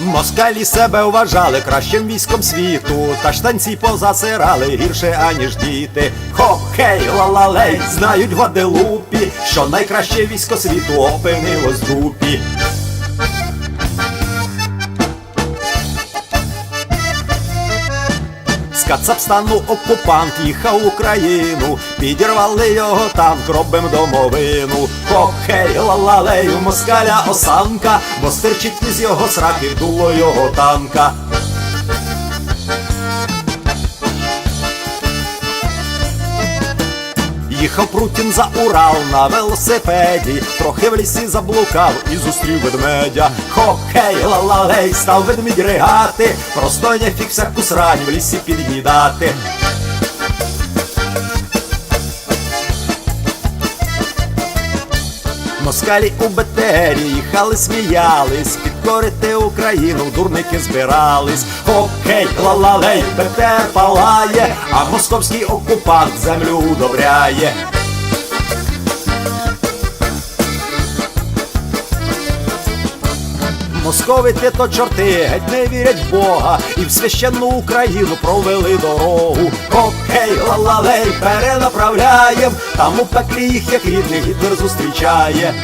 Москалі себе вважали кращим військом світу, та штанці позасирали гірше, аніж діти. Хо, хей, ла-ла-лей, знають в Аделупі, що найкраще військо світу опинилось в дупі. Кацапстану окупант їхав Україну, підірвали його танк, робим домовину. Хо-хей, москаля осанка, бо стерчить із його сраки дуло його танка. Їхав Прутін за Урал на велосипеді, трохи в лісі заблукав і зустрів ведмедя. Хокей, ла-ла-лей, став ведмідь ригати, просто не фіг всяку срань в лісі під'їдати. Москалі у БТРі їхали, сміялись, підкорити Україну, дурники збирались. Хокей, ла-ла-лей, БТР палає, а московський окупант землю удобряє. Московити то чорти геть не вірять в Бога і в священну Україну провели дорогу. Окей, ла-ла-лей, перенаправляєм, там у пеклі їх як рідних Гітлер зустрічає.